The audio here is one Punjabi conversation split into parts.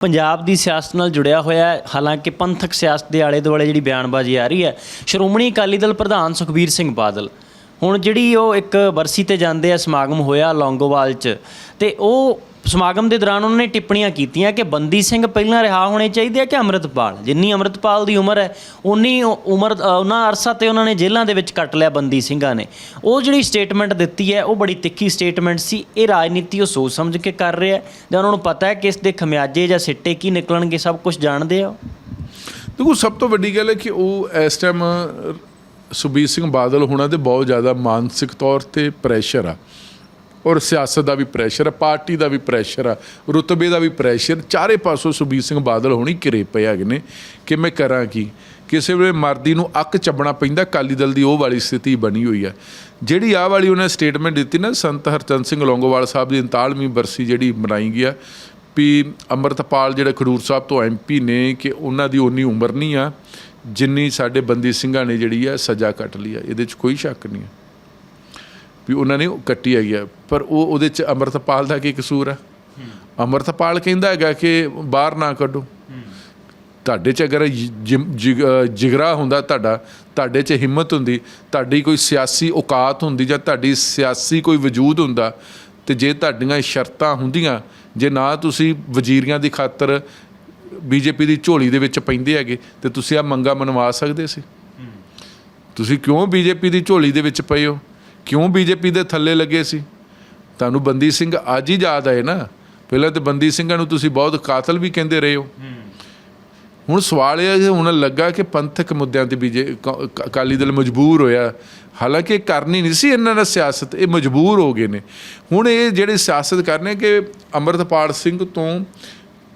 ਪੰਜਾਬ ਦੀ ਸਿਆਸਤ ਨਾਲ ਜੁੜਿਆ ਹੋਇਆ ਹੈ। ਹਾਲਾਂਕਿ ਪੰਥਕ ਸਿਆਸਤ ਦੇ ਆਲੇ ਦੁਆਲੇ ਜਿਹੜੀ ਬਿਆਨਬਾਜ਼ੀ ਆ ਰਹੀ ਹੈ, ਸ਼੍ਰੋਮਣੀ ਅਕਾਲੀ ਦਲ ਪ੍ਰਧਾਨ ਸੁਖਬੀਰ ਸਿੰਘ ਬਾਦਲ। ਹੁਣ ਜਿਹੜੀ ਉਹ ਇੱਕ ਬਰਸੀ ਤੇ ਜਾਂਦੇ ਆ ਸਮਾਗਮ ਹੋਇਆ ਲੌਂਗੋਵਾਲ 'ਚ, ਤੇ ਉਹ ਸਮਾਗਮ ਦੇ ਦੌਰਾਨ ਉਹਨਾਂ ਨੇ ਟਿੱਪਣੀਆਂ ਕੀਤੀਆਂ ਕਿ ਬੰਦੀ ਸਿੰਘ ਪਹਿਲਾਂ ਰਿਹਾ ਹੋਣੇ ਚਾਹੀਦੇ ਆ ਕਿ ਅੰਮ੍ਰਿਤਪਾਲ? ਜਿੰਨੀ ਅੰਮ੍ਰਿਤਪਾਲ ਦੀ ਉਮਰ ਹੈ ਉਨੀ ਉਮਰ ਉਹਨਾਂ ਅਰਸਾ ਤੇ ਉਹਨਾਂ ਨੇ ਜੇਲ੍ਹਾਂ ਦੇ ਵਿੱਚ ਕੱਟ ਲਿਆ ਬੰਦੀ ਸਿੰਘਾਂ ਨੇ। ਉਹ ਜਿਹੜੀ ਸਟੇਟਮੈਂਟ ਦਿੱਤੀ ਹੈ, ਉਹ ਬੜੀ ਤਿੱਖੀ ਸਟੇਟਮੈਂਟ ਸੀ। ਇਹ ਰਾਜਨੀਤੀ ਉਹ ਸੋਚ ਸਮਝ ਕੇ ਕਰ ਰਿਹਾ ਜਾਂ ਉਹਨਾਂ ਨੂੰ ਪਤਾ ਹੈ ਕਿ ਇਸ ਦੇ ਖਮਿਆਜੇ ਜਾਂ ਸਿੱਟੇ ਕੀ ਨਿਕਲਣਗੇ, ਸਭ ਕੁਝ ਜਾਣਦੇ ਆ ਉਹ। ਦੇਖੋ, ਸਭ ਤੋਂ ਵੱਡੀ ਗੱਲ ਹੈ ਕਿ ਉਹ ਇਸ ਟਾਈਮ ਸੁਬੀਰ ਸਿੰਘ ਬਾਦਲ ਹੋਣਾ ਤੇ ਬਹੁਤ ਜ਼ਿਆਦਾ ਮਾਨਸਿਕ ਤੌਰ ਤੇ ਪ੍ਰੈਸ਼ਰ ਆ। ਔਰ ਸਿਆਸਤ ਦਾ ਵੀ ਪ੍ਰੈਸ਼ਰ ਆ, ਪਾਰਟੀ ਦਾ ਵੀ ਪ੍ਰੈਸ਼ਰ ਆ, ਰੁਤਬੇ ਦਾ ਵੀ ਪ੍ਰੈਸ਼ਰ ਚਾਰੇ ਪਾਸੋਂ ਸੁਬੀਰ ਸਿੰਘ ਬਾਦਲ ਹੋਣੀ ਘਿਰੇ ਪਏ ਹੈਗੇ ਨੇ ਕਿ ਮੈਂ ਕਰਾਂ ਕੀ? ਕਿਸੇ ਵੇਲੇ ਮਰਦੀ ਨੂੰ ਅੱਕ ਚੱਬਣਾ ਪੈਂਦਾ ਕਾਲੀ ਦਲ ਦੀ ਉਹ ਵਾਲੀ ਸਥਿਤੀ ਬਣੀ ਹੋਈ ਆ। ਜਿਹੜੀ ਆਹ ਵਾਲੀ ਉਹਨੇ ਸਟੇਟਮੈਂਟ ਦਿੱਤੀ ਨਾ, ਸੰਤ ਹਰਚੰਦ ਸਿੰਘ ਲੌਂਗੋਵਾਲ ਸਾਹਿਬ ਦੀ 39ਵੀਂ ਬਰਸੀ ਜਿਹੜੀ ਮਨਾਈ ਗਈ ਆ, ਵੀ ਅੰਮ੍ਰਿਤਪਾਲ ਜਿਹੜੇ ਖਡੂਰ ਸਾਹਿਬ ਤੋਂ ਐਮਪੀ ਨੇ ਕਿ ਉਹਨਾਂ ਦੀ ਉਨੀ ਉਮਰ ਨਹੀਂ ਆ, ਜਿੰਨੀ ਸਾਡੇ ਬੰਦੀ ਸਿੰਘਾਂ ਨੇ ਜਿਹੜੀ ਆ ਸਜ਼ਾ ਕੱਟ ਲਈ ਆ, ਇਹਦੇ 'ਚ ਕੋਈ ਸ਼ੱਕ ਨਹੀਂ ਹੈ ਵੀ ਉਹਨਾਂ ਨੇ ਕੱਟੀ ਹੈਗੀ ਆ ਪਰ ਉਹ ਉਹਦੇ 'ਚ ਅੰਮ੍ਰਿਤਪਾਲ ਦਾ ਕੀ ਕਸੂਰ ਆ ਅੰਮ੍ਰਿਤਪਾਲ ਕਹਿੰਦਾ ਹੈਗਾ ਕਿ ਬਾਹਰ ਨਾ ਕੱਢੋ। ਤੁਹਾਡੇ 'ਚ ਅਗਰ ਜਿਗਰਾ ਹੁੰਦਾ ਤੁਹਾਡਾ ਤੁਹਾਡੇ 'ਚ ਹਿੰਮਤ ਹੁੰਦੀ ਤੁਹਾਡੀ ਕੋਈ ਸਿਆਸੀ ਔਕਾਤ ਹੁੰਦੀ ਜਾਂ ਤੁਹਾਡੀ ਸਿਆਸੀ ਕੋਈ ਵਜੂਦ ਹੁੰਦਾ ਤੇ ਜੇ ਤੁਹਾਡੀਆਂ ਸ਼ਰਤਾਂ ਹੁੰਦੀਆਂ ਜੇ ਨਾ ਤੁਸੀਂ ਵਜ਼ੀਰੀਆਂ ਦੀ ਖਾਤਰ ਬੀਜੇਪੀ ਦੀ ਝੋਲੀ ਦੇ ਵਿੱਚ ਪੈਂਦੇ ਹੈਗੇ ਤੇ ਤੁਸੀਂ ਆ ਮੰਗਾ ਮਨਵਾ ਸਕਦੇ ਸੀ? ਤੁਸੀਂ ਕਿਉਂ ਬੀਜੇਪੀ ਦੀ ਝੋਲੀ ਦੇ ਵਿੱਚ ਪਏ ਹੋ? ਕਿਉਂ ਬੀਜੇਪੀ ਦੇ ਥੱਲੇ ਲੱਗੇ ਸੀ? ਤੁਹਾਨੂੰ ਬੰਦੀ ਸਿੰਘ ਅੱਜ ਹੀ ਯਾਦ ਆਏ ਨਾ। ਪਹਿਲਾਂ ਤੇ ਬੰਦੀ ਸਿੰਘਾਂ ਨੂੰ ਤੁਸੀਂ ਬਹੁਤ ਕਾਤਲ ਵੀ ਕਹਿੰਦੇ ਰਹੇ ਹੋ। ਹੁਣ ਸਵਾਲ ਇਹ ਹੁਣ ਲੱਗਾ ਕਿ ਪੰਥਕ ਮੁੱਦਿਆਂ ਤੇ ਬੀਜੇ ਅਕਾਲੀ ਦਲ ਮਜਬੂਰ ਹੋਇਆ। ਹਾਲਾਂਕਿ ਕਰਨੀ ਨਹੀਂ ਸੀ ਇਹਨਾਂ ਨੇ ਸਿਆਸਤ ਇਹ ਮਜਬੂਰ ਹੋ ਗਏ ਨੇ। ਹੁਣ ਇਹ ਜਿਹੜੇ ਸਿਆਸਤ ਕਰਨੇ ਕਿ ਅੰਮ੍ਰਿਤਪਾਲ ਸਿੰਘ ਤੋਂ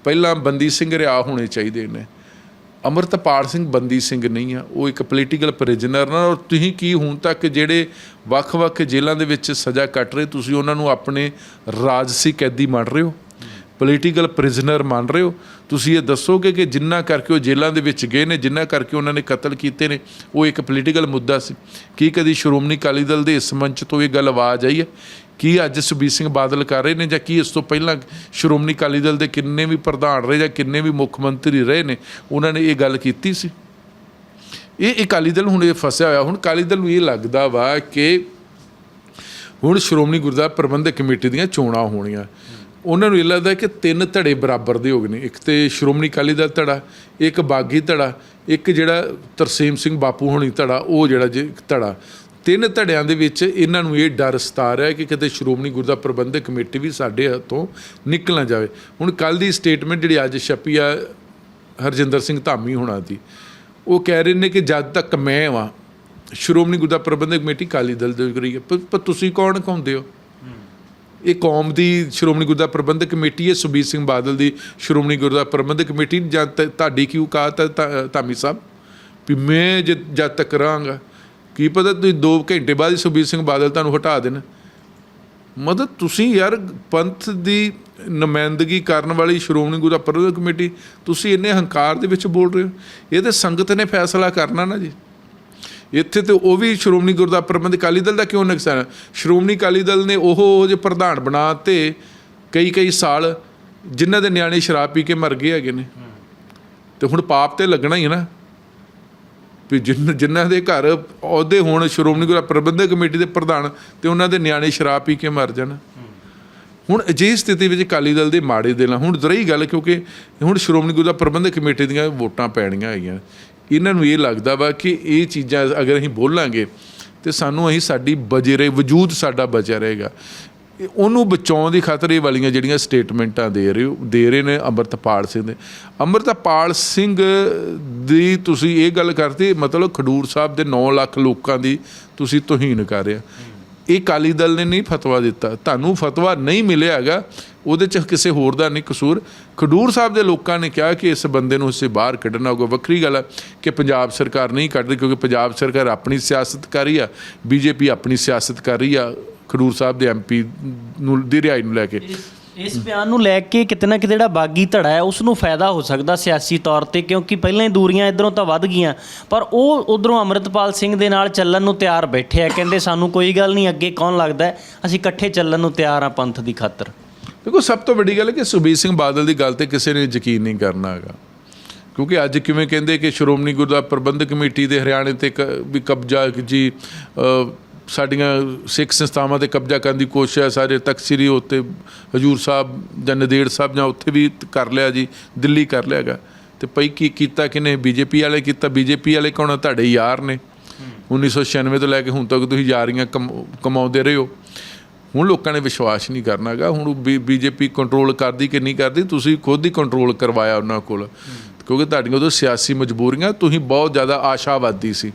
ਪਹਿਲਾਂ ਬੰਦੀ ਸਿੰਘ ਰਿਹਾ ਹੋਣੇ ਚਾਹੀਦੇ ਨੇ। ਅੰਮ੍ਰਿਤਪਾਲ ਸਿੰਘ ਬੰਦੀ ਸਿੰਘ ਨਹੀਂ ਆ, ਉਹ ਇੱਕ ਪੋਲੀਟੀਕਲ ਪ੍ਰਿਜ਼ਨਰ ਨਾ, ਔਰ ਤੁਸੀਂ ਕੀ ਹੁਣ ਤੱਕ ਜਿਹੜੇ ਵੱਖ-ਵੱਖ ਜੇਲ੍ਹਾਂ ਦੇ ਵਿੱਚ ਸਜ਼ਾ ਕੱਟ ਰਹੇ, ਤੁਸੀਂ ਉਹਨਾਂ ਨੂੰ ਆਪਣੇ ਰਾਜਸੀ ਕੈਦੀ ਮੰਨ ਰਹੇ ਹੋ? ਪੋਲੀਟੀਕਲ ਪ੍ਰਿਜ਼ਨਰ ਮੰਨ ਰਹੇ ਹੋ? ਤੁਸੀਂ ਇਹ ਦੱਸੋਗੇ ਕਿ ਜਿੰਨਾ ਕਰਕੇ ਉਹ ਜੇਲ੍ਹਾਂ ਦੇ ਵਿੱਚ ਗਏ ਨੇ, ਜਿੰਨਾ ਕਰਕੇ ਉਹਨਾਂ ਨੇ ਕਤਲ ਕੀਤੇ ਨੇ, ਉਹ ਇੱਕ ਪੋਲੀਟੀਕਲ ਮੁੱਦਾ ਸੀ। ਕੀ ਕਦੀ ਸ਼੍ਰੋਮਣੀ ਅਕਾਲੀ ਦਲ ਦੇ ਇਸ ਮੰਚ ਤੋਂ ਇਹ ਗੱਲ ਆਵਾਜ਼ ਆਈ ਹੈ? ਕੀ ਅੱਜ ਸੁਬੀਰ ਸਿੰਘ ਬਾਦਲ ਕਰ ਰਹੇ ਨੇ ਜਾਂ ਕੀ ਇਸ ਤੋਂ ਪਹਿਲਾਂ ਸ਼੍ਰੋਮਣੀ ਅਕਾਲੀ ਦਲ ਦੇ ਕਿੰਨੇ ਵੀ ਪ੍ਰਧਾਨ ਰਹੇ ਜਾਂ ਕਿੰਨੇ ਵੀ ਮੁੱਖ ਮੰਤਰੀ ਰਹੇ ਨੇ, ਉਹਨਾਂ ਨੇ ਇਹ ਗੱਲ ਕੀਤੀ ਸੀ? ਇਹ ਅਕਾਲੀ ਦਲ ਹੁਣ ਇਹ ਫਸਿਆ ਹੋਇਆ, ਹੁਣ ਅਕਾਲੀ ਦਲ ਨੂੰ ਇਹ ਲੱਗਦਾ ਵਾ ਕਿ ਹੁਣ ਸ਼੍ਰੋਮਣੀ ਗੁਰਦੁਆਰਾ ਪ੍ਰਬੰਧਕ ਕਮੇਟੀ ਦੀਆਂ ਚੋਣਾਂ ਹੋਣੀਆਂ। ਉਹਨਾਂ ਨੂੰ ਇਹ ਲੱਗਦਾ ਕਿ ਤਿੰਨ ਧੜੇ ਬਰਾਬਰ ਦੇ ਹੋ ਗਏ ਨੇ, ਇੱਕ ਤੇ ਸ਼੍ਰੋਮਣੀ ਅਕਾਲੀ ਦਲ ਧੜਾ, ਇੱਕ ਬਾਗੀ ਧੜਾ, ਇੱਕ ਜਿਹੜਾ ਤਰਸੀਮ ਸਿੰਘ ਬਾਪੂ ਹੋਣੀ ਧੜਾ, ਉਹ ਜਿਹੜਾ ਜੇ ਧੜਾ। ਤਿੰਨ ਧੜਿਆਂ ਦੇ ਵਿੱਚ ਇਹਨਾਂ ਨੂੰ ਇਹ ਡਰ ਸਤਾ ਰਿਹਾ ਕਿ ਕਿਤੇ ਸ਼੍ਰੋਮਣੀ ਗੁਰਦੁਆਰਾ ਪ੍ਰਬੰਧਕ ਕਮੇਟੀ ਵੀ ਸਾਡੇ ਹੱਥੋਂ ਨਿਕਲ ਨਾ ਜਾਵੇ। ਹੁਣ ਕੱਲ ਦੀ ਸਟੇਟਮੈਂਟ ਜਿਹੜੀ ਅੱਜ ਛਪੀ ਆ ਹਰਜਿੰਦਰ ਸਿੰਘ ਧਾਮੀ ਹੋਣਾ ਦੀ ਉਹ ਕਹਿ ਰਹੇ ਨੇ ਕਿ ਜਦ ਤੱਕ ਮੈਂ ਵਾਂ ਸ਼੍ਰੋਮਣੀ ਗੁਰਦੁਆਰਾ ਪ੍ਰਬੰਧਕ ਕਮੇਟੀ ਕਾਲੀ ਦਲ ਦੇ ਕਰੀ ਹੈ ਪਰ ਤੁਸੀਂ ਕੌਣ ਕਹਾਉਂਦੇ ਹੋ? ਇਹ ਕੌਮ ਦੀ ਸ਼੍ਰੋਮਣੀ ਗੁਰਦੁਆਰਾ ਪ੍ਰਬੰਧਕ ਕਮੇਟੀ ਹੈ ਸੁਬੀਰ ਸਿੰਘ ਬਾਦਲ ਦੀ ਸ਼੍ਰੋਮਣੀ ਗੁਰਦੁਆਰਾ ਪ੍ਰਬੰਧਕ ਕਮੇਟੀ ਜਾਂ ਤੁਹਾਡੀ ਕੀ ਔਕਾਤ ਹੈ ਧਾ- ਧਾਮੀ ਸਾਹਿਬ? ਵੀ ਮੈਂ ਜਦ ਜਦ ਤੱਕ ਰਹਾਂਗਾ ਕੀ ਪਤਾ ਤੁਸੀਂ 2 ਘੰਟੇ ਬਾਅਦ ਹੀ ਸੁਬੀਰ ਸਿੰਘ ਬਾਦਲ ਤੁਹਾਨੂੰ ਹਟਾ ਦੇਣ? ਮਤਲਬ ਤੁਸੀਂ ਯਾਰ ਪੰਥ ਦੀ ਨੁਮਾਇੰਦਗੀ ਕਰਨ ਵਾਲੀ ਸ਼੍ਰੋਮਣੀ ਗੁਰਦੁਆਰਾ ਪ੍ਰਬੰਧਕ ਕਮੇਟੀ, ਤੁਸੀਂ ਇੰਨੇ ਹੰਕਾਰ ਦੇ ਵਿੱਚ ਬੋਲ ਰਹੇ ਹੋ। ਇਹ ਤੇ ਸੰਗਤ ਨੇ ਫੈਸਲਾ ਕਰਨਾ ਨਾ ਜੀ। ਇੱਥੇ ਤੇ ਉਹ ਵੀ ਸ਼੍ਰੋਮਣੀ ਗੁਰਦੁਆਰਾ ਪ੍ਰਬੰਧਕ ਅਕਾਲੀ ਦਲ ਦਾ ਕਿਉਂ ਨੁਕਸਾਨ? ਸ਼੍ਰੋਮਣੀ ਅਕਾਲੀ ਦਲ ਨੇ ਉਹ ਜਿਹੇ ਪ੍ਰਧਾਨ ਬਣਾ ਤੇ ਕਈ ਕਈ ਸਾਲ ਜਿਨ੍ਹਾਂ ਦੇ ਨਿਆਣੇ ਸ਼ਰਾਬ ਪੀ ਕੇ ਮਰ ਗਏ ਹੈਗੇ ਨੇ। ਤੇ ਹੁਣ ਪਾਪ ਤੇ ਲੱਗਣਾ ਹੀ ਹੈ ਨਾ। ਵੀ ਜਿੰਨ ਜਿਨ੍ਹਾਂ ਦੇ ਘਰ ਅਹੁਦੇ ਹੋਣ, ਸ਼੍ਰੋਮਣੀ ਗੁਰਦੁਆਰਾ ਪ੍ਰਬੰਧਕ ਕਮੇਟੀ ਦੇ ਪ੍ਰਧਾਨ ਤੇ ਉਹਨਾਂ ਦੇ ਨਿਆਣੇ ਸ਼ਰਾਬ ਪੀ ਕੇ ਮਰ ਜਾਣ। ਹੁਣ ਅਜਿਹੀ ਸਥਿਤੀ ਵਿੱਚ ਅਕਾਲੀ ਦਲ ਦੇ ਮਾੜੇ ਦਿਲ ਨਾਲ ਹੁਣ ਰਹੀ ਗੱਲ ਕਿਉਂਕਿ ਹੁਣ ਸ਼੍ਰੋਮਣੀ ਗੁਰਦੁਆਰਾ ਪ੍ਰਬੰਧਕ ਕਮੇਟੀ ਦੀਆਂ ਵੋਟਾਂ ਪੈਣੀਆਂ ਹੈਗੀਆਂ। ਇਹਨਾਂ ਨੂੰ ਇਹ ਲੱਗਦਾ ਵਾ ਕਿ ਇਹ ਚੀਜ਼ਾਂ ਅਗਰ ਅਸੀਂ ਬੋਲਾਂਗੇ ਤੇ ਸਾਨੂੰ ਅਸੀਂ ਸਾਡੀ ਬਜੇ ਰਹੇ ਵਜੂਦ ਸਾਡਾ ਬਚਿਆ ਰਹੇਗਾ। ਉਹਨੂੰ ਬਚਾਉਣ ਦੀ ਖਾਤਰ ਇਹ ਵਾਲੀਆਂ ਜਿਹੜੀਆਂ ਸਟੇਟਮੈਂਟਾਂ ਦੇ ਰਹੇ ਹੋ, ਦੇ ਰਹੇ ਨੇ ਅੰਮ੍ਰਿਤਪਾਲ ਸਿੰਘ ਦੇ। ਅੰਮ੍ਰਿਤਪਾਲ ਸਿੰਘ ਦੀ ਤੁਸੀਂ ਇਹ ਗੱਲ ਕਰਤੀ, ਮਤਲਬ ਖਡੂਰ ਸਾਹਿਬ ਦੇ 9 ਲੱਖ ਲੋਕਾਂ ਦੀ ਤੁਸੀਂ ਤੋਹੀਨ ਕਰ ਰਹੇ ਹੋ। ਇਹ ਕਾਲੀ ਦਲ ਨੇ ਨਹੀਂ ਫਤਵਾ ਦਿੱਤਾ। ਤੁਹਾਨੂੰ ਫਤਵਾ ਨਹੀਂ ਮਿਲਿਆ ਹੈਗਾ, ਉਹਦੇ ਚ ਕਿਸੇ ਹੋਰ ਦਾ ਨਹੀਂ ਕਸੂਰ। ਖਡੂਰ ਸਾਹਿਬ ਦੇ ਲੋਕਾਂ ਨੇ ਕਿਹਾ ਕਿ ਇਸ ਬੰਦੇ ਨੂੰ ਇਸੇ ਬਾਹਰ ਕੱਢਣਾ ਹੋਊਗਾ। ਵੱਖਰੀ ਗੱਲ ਹੈ ਕਿ ਪੰਜਾਬ ਸਰਕਾਰ ਨਹੀਂ ਕੱਢਦੀ, ਕਿਉਂਕਿ ਪੰਜਾਬ ਸਰਕਾਰ ਆਪਣੀ ਸਿਆਸਤ ਕਰ ਰਹੀ ਆ, ਬੀਜੇਪੀ ਆਪਣੀ ਸਿਆਸਤ ਕਰ ਰਹੀ ਆ ਖਡੂਰ ਸਾਹਿਬ ਦੇ ਐਮਪੀ ਨੂੰ ਦੀ ਰਿਹਾਈ ਨੂੰ ਲੈ ਕੇ। ਇਸ ਬਿਆਨ ਨੂੰ ਲੈ ਕੇ ਕਿਤੇ ਨਾ ਕਿਤੇ ਜਿਹੜਾ ਬਾਗੀ ਧੜਾ ਹੈ ਉਸ ਨੂੰ ਫਾਇਦਾ ਹੋ ਸਕਦਾ ਸਿਆਸੀ ਤੌਰ ਤੇ ਕਿਉਂਕਿ ਪਹਿਲਾਂ ਹੀ ਦੂਰੀਆਂ ਇਧਰੋਂ ਤਾਂ ਵੱਧ ਗਈਆਂ। ਪਰ ਉਹ ਉਧਰੋਂ ਅਮਰਿਤਪਾਲ ਸਿੰਘ ਦੇ ਨਾਲ ਚੱਲਣ ਨੂੰ ਤਿਆਰ ਬੈਠੇ ਆ ਕਹਿੰਦੇ ਸਾਨੂੰ ਕੋਈ ਗੱਲ ਨਹੀਂ ਅੱਗੇ ਕੌਣ ਲੱਗਦਾ ਅਸੀਂ ਇਕੱਠੇ ਚੱਲਣ ਨੂੰ ਤਿਆਰ ਆ ਪੰਥ ਦੀ ਖਾਤਰ। ਦੇਖੋ ਸਭ ਤੋਂ ਵੱਡੀ ਗੱਲ ਹੈ ਕਿ ਸੁਖਬੀਰ ਸਿੰਘ ਬਾਦਲ ਦੀ ਗੱਲ ਤੇ ਕਿਸੇ ਨੇ ਯਕੀਨ ਨਹੀਂ ਕਰਨਾ ਹੈਗਾ। ਕਿਉਂਕਿ ਅੱਜ ਕਿਵੇਂ ਕਹਿੰਦੇ ਕਿ ਸ਼੍ਰੋਮਣੀ ਗੁਰਦੁਆਰਾ ਪ੍ਰਬੰਧਕ ਕਮੇਟੀ ਦੇ ਹਰਿਆਣੇ ਤੇ ਵੀ ਕਬਜ਼ਾ ਜੀ ਸਾਡੀਆਂ ਸਿੱਖ ਸੰਸਥਾਵਾਂ ਤੇ ਕਬਜ਼ਾ ਕਰਨ ਦੀ ਕੋਸ਼ਿਸ਼ ਹੈ, ਸਾਰੇ ਤਖਤ ਸ੍ਰੀ ਉੱਤੇ ਹਜੂਰ ਸਾਹਿਬ ਜਾਂ ਨਦੇੜ ਸਾਹਿਬ ਜਾਂ ਉੱਥੇ ਵੀ ਕਰ ਲਿਆ ਜੀ, ਦਿੱਲੀ ਕਰ ਲਿਆ ਹੈਗਾ। ਤੇ ਪਈ ਕੀ ਕੀਤਾ ਕਿਨੇ? ਬੀਜੇਪੀ ਵਾਲੇ ਕੀਤਾ। ਬੀਜੇਪੀ ਵਾਲੇ ਕੌਣ ਤੁਹਾਡੇ ਯਾਰ ਨੇ। 1996 ਤੋਂ ਲੈ ਕੇ ਹੁਣ ਤੱਕ ਤੁਸੀਂ ਯਾਰੀਆਂ ਕਮ- ਕਮਾਉਂਦੇ ਰਹੇ ਹੋ। ਹੁਣ ਲੋਕਾਂ ਨੇ ਵਿਸ਼ਵਾਸ ਨਹੀਂ ਕਰਨਾਗਾ ਹੁਣ ਬੀਜੇਪੀ ਕੰਟਰੋਲ ਕਰਦੀ ਕਿ ਨਹੀਂ ਕਰਦੀ, ਤੁਸੀਂ ਖੁਦ ਹੀ ਕੰਟਰੋਲ ਕਰਵਾਇਆ ਉਹਨਾਂ ਕੋਲ। ਕਿਉਂਕਿ ਤੁਹਾਡੀਆਂ ਉਦੋਂ ਸਿਆਸੀ ਮਜਬੂਰੀਆਂ, ਤੁਸੀਂ ਬਹੁਤ ਜ਼ਿਆਦਾ ਆਸ਼ਾਵਾਦੀ ਸੀ।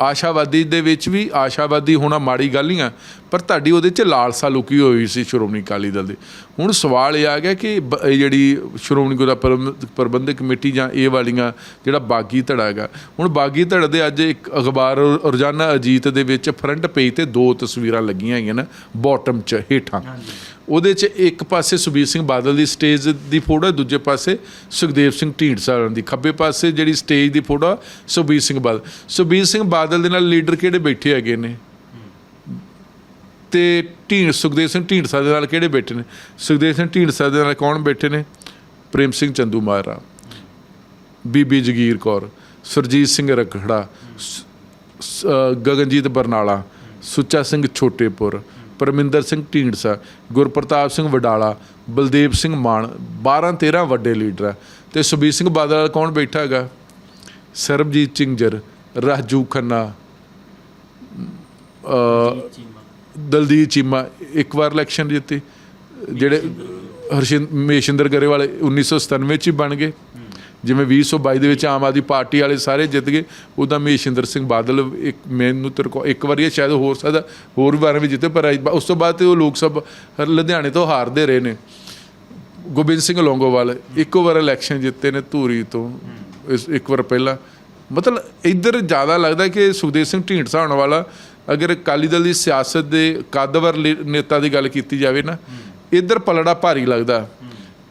ਆਸ਼ਾਵਾਦੀ ਦੇ ਵਿੱਚ ਵੀ ਆਸ਼ਾਵਾਦੀ ਹੋਣਾ ਮਾੜੀ ਗੱਲ ਨਹੀਂ ਆ। ਪਰ ਤੁਹਾਡੀ ਉਹਦੇ 'ਚ ਲਾਲਸਾ ਲੁਕੀ ਹੋਈ ਸੀ ਸ਼੍ਰੋਮਣੀ ਅਕਾਲੀ ਦਲ ਦੇ। ਹੁਣ ਸਵਾਲ ਇਹ ਆ ਗਿਆ ਕਿ ਜਿਹੜੀ ਸ਼੍ਰੋਮਣੀ ਗੁਰਦੁਆਰਾ ਪ੍ਰਬੰਧ- ਪ੍ਰਬੰਧਕ ਕਮੇਟੀ ਜਾਂ ਇਹ ਵਾਲੀਆਂ ਜਿਹੜਾ ਬਾਗੀ ਧੜਾ ਹੈਗਾ ਹੁਣ ਬਾਗੀ ਧੜਾ ਦੇ ਅੱਜ ਇੱਕ ਅਖਬਾਰ ਰੋਜ਼ਾਨਾ ਅਜੀਤ ਦੇ ਵਿੱਚ ਫਰੰਟ ਪੇਜ ਤੇ ਦੋ ਤਸਵੀਰਾਂ ਲੱਗੀਆਂ ਹੈਗੀਆਂ ਨਾ ਬਾਟਮ 'ਚ ਹੇਠਾਂ। ਉਹਦੇ 'ਚ ਇੱਕ ਪਾਸੇ ਸੁਬੀਰ ਸਿੰਘ ਬਾਦਲ ਦੀ ਸਟੇਜ ਦੀ ਫੋਟੋ ਹੈ ਦੂਜੇ ਪਾਸੇ ਸੁਖਦੇਵ ਸਿੰਘ ਢੀਂਡਸਾ ਹੋਰਾਂ ਦੀ। ਖੱਬੇ ਪਾਸੇ ਜਿਹੜੀ ਸਟੇਜ ਦੀ ਫੋਟੋ ਆ, ਸੁਖਬੀਰ ਸਿੰਘ ਬਾਦਲ। ਸੁਖਬੀਰ ਸਿੰਘ ਬਾਦਲ ਦੇ ਨਾਲ ਲੀਡਰ ਕਿਹੜੇ ਬੈਠੇ ਹੈਗੇ ਨੇ? ਤੇ ਢੀਂਡ ਸੁਖਦੇਵ ਸਿੰਘ ਢੀਂਡਸਾ ਦੇ ਨਾਲ ਕਿਹੜੇ ਬੈਠੇ ਨੇ? ਸੁਖਦੇਵ ਸਿੰਘ ਢੀਂਡਸਾ ਦੇ ਨਾਲ ਕੌਣ ਬੈਠੇ ਨੇ? ਪ੍ਰੇਮ ਸਿੰਘ ਚੰਦੂ ਮਾਰਾ ਬੀਬੀ ਜਗੀਰ ਕੌਰ ਸਰਜੀਤ ਸਿੰਘ ਰਖੜਾ ਸ- ਗਗਨਜੀਤ ਬਰਨਾਲਾ ਸੁੱਚਾ ਸਿੰਘ ਛੋਟੇਪੁਰ ਪਰਮਿੰਦਰ ਸਿੰਘ ਢੀਂਡਸਾ ਗੁਰਪ੍ਰਤਾਪ ਸਿੰਘ ਵਡਾਲਾ ਬਲਦੇਵ ਸਿੰਘ ਮਾਨ 12 13 ਵੱਡੇ ਲੀਡਰ ਆ। ਤੇ ਸੁਬੀਰ ਸਿੰਘ ਬਾਦਲ ਕੌਣ ਬੈਠਾ ਹੈਗਾ? ਸਰਬਜੀਤ ਚਿੰਜਰ ਰਾਜੂ ਖੰਨਾ ਅ, ਦਲਦੀਪ ਚੀਮਾ ਇੱਕ ਵਾਰ ਇਲੈਕਸ਼ਨ ਜਿੱਤੇ, ਜਿਹੜੇ ਹਰਸ਼ਿੰਦ ਮੇਸ਼ਿੰਦਰ ਗਰੇਵਾਲ 1997 ਚ ਹੀ ਬਣ ਗਏ। ਜਿਵੇਂ 2022 ਦੇ ਵਿੱਚ ਆਮ ਆਦਮੀ ਪਾਰਟੀ ਵਾਲੇ ਸਾਰੇ ਜਿੱਤ ਗਏ ਉਦਾਂ ਮਹੇਸ਼ਿੰਦਰ ਸਿੰਘ ਬਾਦਲ ਇੱਕ ਮੈਨੂੰ ਤਰਕੋ ਇੱਕ ਵਾਰੀ ਇਹ ਸ਼ਾਇਦ ਹੋਰ ਸਕਦਾ, ਹੋਰ ਵਾਰਾਂ ਵੀ ਜਿੱਤੇ, ਪਰ ਉਸ ਤੋਂ ਬਾਅਦ ਤੇ ਉਹ ਲੋਕ ਸਭ ਲੁਧਿਆਣੇ ਤੋਂ ਹਾਰਦੇ ਰਹੇ ਨੇ। ਗੋਬਿੰਦ ਸਿੰਘ ਲੌਂਗੋਵਾਲ ਇੱਕੋ ਵਾਰ ਇਲੈਕਸ਼ਨ ਜਿੱਤੇ ਨੇ ਧੂਰੀ ਤੋਂ, ਇਸ ਇੱਕ ਵਾਰ ਪਹਿਲਾਂ। ਮਤਲਬ ਇੱਧਰ ਜ਼ਿਆਦਾ ਲੱਗਦਾ ਕਿ ਸੁਖਦੇਵ ਸਿੰਘ ਢੀਂਡਸਾ ਹੋਣ ਵਾਲਾ ਅਗਰ ਅਕਾਲੀ ਦਲ ਦੀ ਸਿਆਸਤ ਦੇ ਕਾਦਵਰ ਲੇ- ਨੇਤਾ ਦੀ ਗੱਲ ਕੀਤੀ ਜਾਵੇ ਨਾ, ਇੱਧਰ ਪਲੜਾ ਭਾਰੀ ਲੱਗਦਾ।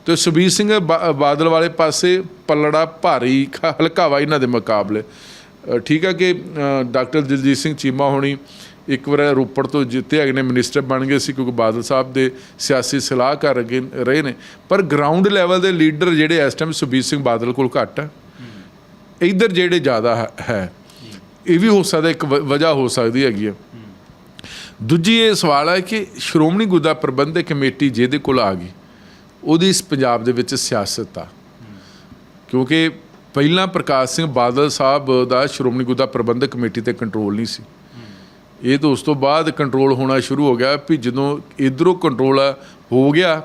ਤੇ ਸੁਬੀਰ ਸਿੰਘ ਬਾਦਲ ਵਾਲੇ ਪਾਸੇ ਪਲੜਾ ਭਾਰੀ, ਖ- ਹਲਕਾ ਵਾ ਇਹਨਾਂ ਦੇ ਮੁਕਾਬਲੇ। ਠੀਕ ਹੈ ਕਿ ਡਾਕਟਰ ਦਲਜੀਤ ਸਿੰਘ ਚੀਮਾ ਹੋਣੀ ਇੱਕ ਵਾਰ ਰੋਪੜ ਤੋਂ ਜਿੱਤੇ ਹੈਗੇ ਨੇ, ਮਿਨਿਸਟਰ ਬਣ ਗਏ ਸੀ, ਕਿਉਂਕਿ ਬਾਦਲ ਸਾਹਿਬ ਦੇ ਸਿਆਸੀ ਸਲਾਹਕਾਰ ਅੱਗੇ ਰਹੇ ਨੇ। ਪਰ ਗਰਾਊਂਡ ਲੈਵਲ ਦੇ ਲੀਡਰ ਜਿਹੜੇ ਇਸ ਟਾਈਮ ਸੁਬੀਰ ਸਿੰਘ ਬਾਦਲ ਕੋਲ ਘੱਟ ਆ। ਇੱਧਰ ਜਿਹੜੇ ਜ਼ਿਆਦਾ ਹੈ- ਹੈ। ਇਹ ਵੀ ਹੋ ਸਕਦਾ, ਇੱਕ ਵਜ੍ਹਾ ਹੋ ਸਕਦੀ ਹੈਗੀ ਹੈ ਦੂਜੀ ਇਹ ਸਵਾਲ ਹੈ ਕਿ ਸ਼੍ਰੋਮਣੀ ਗੁਰਦੁਆਰਾ ਪ੍ਰਬੰਧਕ ਕਮੇਟੀ ਜਿਹਦੇ ਕੋਲ ਆ ਗਈ, ਉਹਦੀ ਇਸ ਪੰਜਾਬ ਦੇ ਵਿੱਚ ਸਿਆਸਤ ਆ। ਕਿਉਂਕਿ ਪਹਿਲਾਂ ਪ੍ਰਕਾਸ਼ ਸਿੰਘ ਬਾਦਲ ਸਾਹਿਬ ਦਾ ਸ਼੍ਰੋਮਣੀ ਗੁਰਦੁਆਰਾ ਪ੍ਰਬੰਧਕ ਕਮੇਟੀ ਤੇ ਕੰਟਰੋਲ ਨਹੀਂ ਸੀ। ਇਹ ਤਾਂ ਉਸ ਤੋਂ ਬਾਅਦ ਕੰਟਰੋਲ ਹੋਣਾ ਸ਼ੁਰੂ ਹੋ ਗਿਆ ਵੀ ਜਦੋਂ ਇਧਰੋਂ ਕੰਟਰੋਲ ਹੋ ਗਿਆ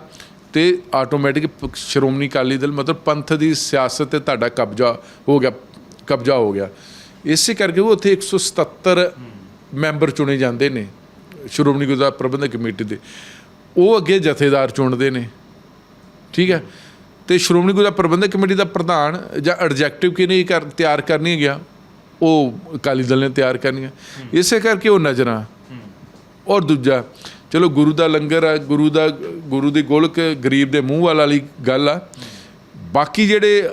ਤੇ ਆਟੋਮੈਟਿਕ ਸ਼੍ਰੋਮਣੀ ਅਕਾਲੀ ਦਲ ਮਤਲਬ ਪੰਥ ਦੀ ਸਿਆਸਤ ਤੇ ਤੁਹਾਡਾ ਕਬਜ਼ਾ ਹੋ ਗਿਆ, ਕਬਜ਼ਾ ਹੋ ਗਿਆ। ਇਸੇ ਕਰਕੇ ਉਹ ਉੱਥੇ 177 ਮੈਂਬਰ ਚੁਣੇ ਜਾਂਦੇ ਨੇ, ਸ਼੍ਰੋਮਣੀ ਗੁਰਦੁਆਰਾ ਪ੍ਰਬੰਧਕ ਕਮੇਟੀ ਦੇ। ਉਹ ਅੱਗੇ ਜਥੇਦਾਰ ਚੁਣਦੇ ਨੇ। ਠੀਕ ਹੈ? ਤੇ ਸ਼੍ਰੋਮਣੀ ਗੁਰਦੁਆਰਾ ਪ੍ਰਬੰਧਕ ਕਮੇਟੀ ਦਾ ਪ੍ਰਧਾਨ ਜਾਂ ਐਡਜੈਕਟਿਵ ਕਿਹਨੇ ਕਰ, ਤਿਆਰ ਕਰਨੀ ਗਿਆ? ਉਹ ਅਕਾਲੀ ਦਲ ਨੇ ਤਿਆਰ ਕਰਨੀਆਂ। ਇਸੇ ਕਰਕੇ ਉਹ ਨਜ਼ਰਾਂ। ਔਰ ਦੂਜਾ, ਚਲੋ ਗੁਰੂ ਦਾ ਲੰਗਰ ਆ, ਗੁਰੂ ਦਾ, ਗੁਰੂ ਦੀ ਗੋਲਕ ਗਰੀਬ ਦੇ ਮੂੰਹ ਵਾਲੀ ਗੱਲ ਆ। ਬਾਕੀ ਜਿਹੜੇ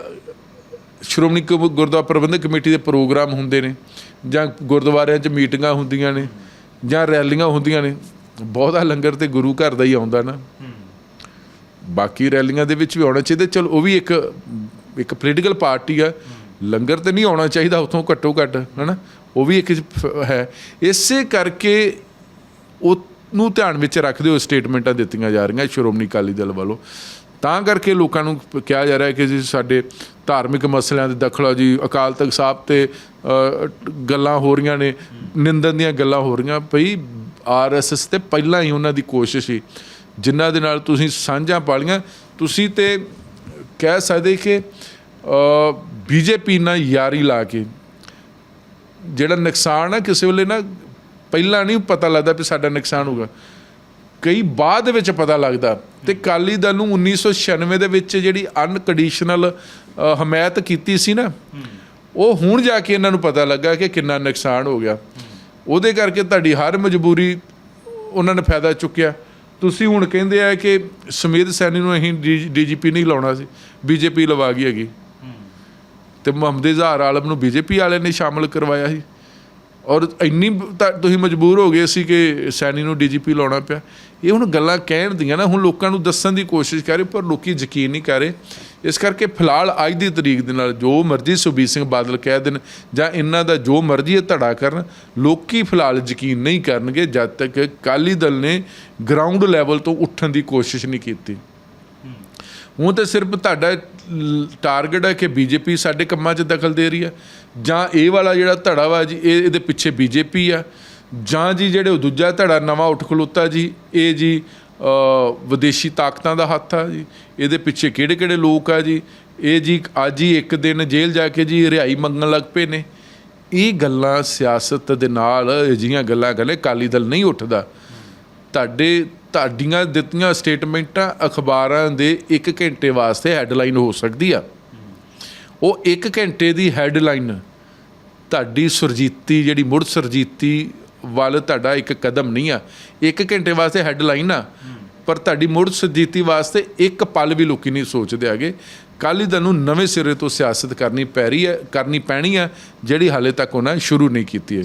ਸ਼੍ਰੋਮਣੀ ਕਮ- ਗੁਰਦੁਆਰਾ ਪ੍ਰਬੰਧਕ ਕਮੇਟੀ ਦੇ ਪ੍ਰੋਗਰਾਮ ਹੁੰਦੇ ਨੇ, ਜਾਂ ਗੁਰਦੁਆਰਿਆਂ 'ਚ ਮੀਟਿੰਗਾਂ ਹੁੰਦੀਆਂ ਨੇ, ਜਾਂ ਰੈਲੀਆਂ ਹੁੰਦੀਆਂ ਨੇ, ਬਹੁਤਾ ਲੰਗਰ ਤੇ ਗੁਰੂ ਘਰ ਦਾ ਹੀ ਆਉਂਦਾ ਨਾ। ਬਾਕੀ ਰੈਲੀਆਂ ਦੇ ਵਿੱਚ ਵੀ ਆਉਣਾ ਚਾਹੀਦਾ, ਚਲ ਉਹ ਵੀ ਇੱਕ ਇੱਕ ਪੋਲੀਟੀਕਲ ਪਾਰਟੀ ਆ, ਲੰਗਰ ਤੇ ਨਹੀਂ ਆਉਣਾ ਚਾਹੀਦਾ, ਉਥੋਂ ਘੱਟੋ ਘੱਟ, ਹਨਾ? ਉਹ ਵੀ ਇੱਕ ਫ- ਹੈ। ਇਸੇ ਕਰਕੇ ਉਹ ਨੂੰ ਧਿਆਨ ਵਿੱਚ ਰੱਖਦੇ ਹੋਏ ਸਟੇਟਮੈਂਟਾਂ ਦਿੱਤੀਆਂ ਜਾ ਰਹੀਆਂ ਸ਼੍ਰੋਮਣੀ ਅਕਾਲੀ ਦਲ ਵੱਲੋਂ। ਤਾਂ ਕਰਕੇ ਲੋਕਾਂ ਨੂੰ ਕਿਹਾ ਜਾ ਰਿਹਾ ਹੈ ਕਿ ਜੀ ਸਾਡੇ ਧਾਰਮਿਕ ਮਸਲਿਆਂ ਦੇ ਦਖਲ ਜੀ, ਅਕਾਲ ਤਖਤ ਸਾਹਿਬ ਤੇ ਗੱਲਾਂ ਹੋ ਰਹੀਆਂ ਨੇ ਨਿੰਦਨ ਦੀਆਂ ਗੱਲਾਂ ਹੋ ਰਹੀਆਂ, ਭਈ ਆਰਐਸਐਸ ਤੇ ਪਹਿਲਾਂ ਹੀ ਉਹਨਾਂ ਦੀ ਕੋਸ਼ਿਸ਼ ਸੀ, ਜਿਨ੍ਹਾਂ ਦੇ ਨਾਲ ਤੁਸੀਂ ਸਾਂਝਾਂ ਪਾਲੀਆਂ, ਤੁਸੀਂ ਤੇ ਕਹਿ ਸਕਦੇ ਕਿ ਬੀਜੇਪੀ ਨਾਲ ਯਾਰੀ ਲਾ ਕੇ, ਜਿਹੜਾ ਨੁਕਸਾਨ ਆ ਕਿਸੇ ਵੇਲੇ ਨਾ ਪਹਿਲਾਂ ਨਹੀਂ ਪਤਾ ਲੱਗਦਾ ਵੀ ਸਾਡਾ ਨੁਕਸਾਨ ਹੋਊਗਾ, ਕਈ ਬਾਅਦ ਦੇ ਵਿੱਚ ਪਤਾ ਲੱਗਦਾ ਤੇ ਕਾਲੀ ਦਲ ਨੂੰ 1996 ਦੇ ਵਿੱਚ ਜਿਹੜੀ ਅਨਕੰਡੀਸ਼ਨਲ ਹਮਾਇਤ ਕੀਤੀ ਸੀ ਨਾ, ਉਹ ਹੁਣ ਜਾ ਕੇ ਇਹਨਾਂ ਨੂੰ ਪਤਾ ਲੱਗਾ ਕਿ ਕਿੰਨਾ ਨੁਕਸਾਨ ਹੋ ਗਿਆ। ਉਹਦੇ ਕਰਕੇ ਤੁਹਾਡੀ ਹਰ ਮਜਬੂਰੀ ਉਹਨਾਂ ਨੇ ਫਾਇਦਾ ਚੁੱਕਿਆ। ਤੁਸੀਂ ਹੁਣ ਕਹਿੰਦੇ ਆ ਕਿ ਸਮੇਧ ਸੈਣੀ ਨੂੰ ਅਸੀਂ ਡੀਜੀਪੀ ਨਹੀਂ ਲਾਉਣਾ ਸੀ, ਬੀਜੇਪੀ ਲਵਾ ਗਈ ਹੈਗੀ। ਤੇ ਮੁਹੰਮਦ ਇਜ਼ਹਾਰ ਆਲਮ ਨੂੰ ਬੀਜੇਪੀ ਵਾਲਿਆਂ ਨੇ ਸ਼ਾਮਲ ਕਰਵਾਇਆ ਸੀ। ਔਰ ਇੰਨੀ ਤੁਸੀਂ ਮਜਬੂਰ ਹੋ ਗਏ ਸੀ ਕਿ ਸੈਣੀ ਨੂੰ ਡੀਜੀਪੀ ਲਾਉਣਾ ਪਿਆ। ਇਹ ਹੁਣ ਗੱਲਾਂ ਕਹਿਣ ਦੀਆਂ ਨਾ, ਹੁਣ ਲੋਕਾਂ ਨੂੰ ਦੱਸਣ ਦੀ ਕੋਸ਼ਿਸ਼ ਕਰ ਰਹੇ ਪਰ ਲੋਕੀ ਯਕੀਨ ਨਹੀਂ ਕਰ ਰਹੇ। ਇਸ ਕਰਕੇ ਫਿਲਹਾਲ ਅੱਜ ਦੀ ਤਰੀਕ ਦੇ ਨਾਲ ਜੋ ਮਰਜ਼ੀ ਸੁਖਬੀਰ ਸਿੰਘ ਬਾਦਲ ਕਹਿ ਦੇਣ ਜਾਂ ਇਹਨਾਂ ਦਾ ਜੋ ਮਰਜ਼ੀ ਇਹ ਧੜਾ ਕਰਨ, ਲੋਕੀ ਫਿਲਹਾਲ ਯਕੀਨ ਨਹੀਂ ਕਰਨਗੇ ਜਦ ਤੱਕ ਅਕਾਲੀ ਦਲ ਨੇ ਗਰਾਊਂਡ ਲੈਵਲ ਤੋਂ ਉੱਠਣ ਦੀ ਕੋਸ਼ਿਸ਼ ਨਹੀਂ ਕੀਤੀ। ਹੁਣ ਤਾਂ ਸਿਰਫ ਤੁਹਾਡਾ ਟਾਰਗੇਟ ਹੈ ਕਿ ਬੀਜੇਪੀ ਸਾਡੇ ਕੰਮਾਂ 'ਚ ਦਖਲ ਦੇ ਰਹੀ ਹੈ। ਜਾਂ ਇਹ ਵਾਲਾ ਜਿਹੜਾ ਧੜਾ ਵਾ ਜੀ, ਇਹ ਇਹਦੇ ਪਿੱਛੇ ਬੀਜੇਪੀ ਆ। ਜਾਂ ਜੀ ਜਿਹੜੇ ਦੂਜਾ ਧੜਾ ਨਵਾਂ ਉੱਠ ਖਲੋਤਾ ਜੀ, ਇਹ ਜੀ ਵਿਦੇਸ਼ੀ ਤਾਕਤਾਂ ਦਾ ਹੱਥ ਆ ਜੀ। ਇਹਦੇ ਪਿੱਛੇ ਕਿਹੜੇ ਕਿਹੜੇ ਲੋਕ ਆ ਜੀ। ਇਹ ਜੀ ਅੱਜ ਹੀ ਇੱਕ ਦਿਨ ਜੇਲ੍ਹ ਜਾ ਕੇ ਜੀ ਰਿਹਾਈ ਮੰਗਣ ਲੱਗ ਪਏ ਨੇ। ਇਹ ਗੱਲਾਂ ਸਿਆਸਤ ਦੇ ਨਾਲ ਅਜਿਹੀਆਂ ਗੱਲਾਂ ਕਰੇ ਕਾਲੀ ਦਲ ਨਹੀਂ ਉੱਠਦਾ। ਤੁਹਾਡੇ ਤੁਹਾਡੀਆਂ ਦਿੱਤੀਆਂ ਸਟੇਟਮੈਂਟਾਂ ਅਖਬਾਰਾਂ ਦੇ 1 ਘੰਟੇ ਵਾਸਤੇ ਹੈਡਲਾਈਨ ਹੋ ਸਕਦੀ ਆ। ਉਹ 1 ਘੰਟੇ ਦੀ ਹੈਡਲਾਈਨ ਤੁਹਾਡੀ ਸੁਰਜੀਤੀ, ਜਿਹੜੀ ਮੁੜ ਸੁਰਜੀਤੀ ਵੱਲ ਤੁਹਾਡਾ ਇੱਕ ਕਦਮ ਨਹੀਂ ਆ। 1 ਘੰਟੇ ਵਾਸਤੇ ਹੈਡਲਾਈਨ ਆ, ਪਰ ਤੁਹਾਡੀ ਮੁੜ ਸੁਰਜੀਤੀ ਵਾਸਤੇ ਇੱਕ ਪਲ ਵੀ ਲੋਕੀ ਨਹੀਂ ਸੋਚਦੇ ਆਗੇ ਕੱਲ੍ਹ ਹੀ ਨੂੰ ਨਵੇਂ ਸਿਰੇ ਤੋਂ ਸਿਆਸਤ ਕਰਨੀ ਪੈ ਰਹੀ ਹੈ, ਕਰਨੀ ਪੈਣੀ ਹੈ ਜਿਹੜੀ ਹਾਲੇ ਤੱਕ ਉਹਨਾਂ ਸ਼ੁਰੂ ਨਹੀਂ ਕੀਤੀ ਹੈ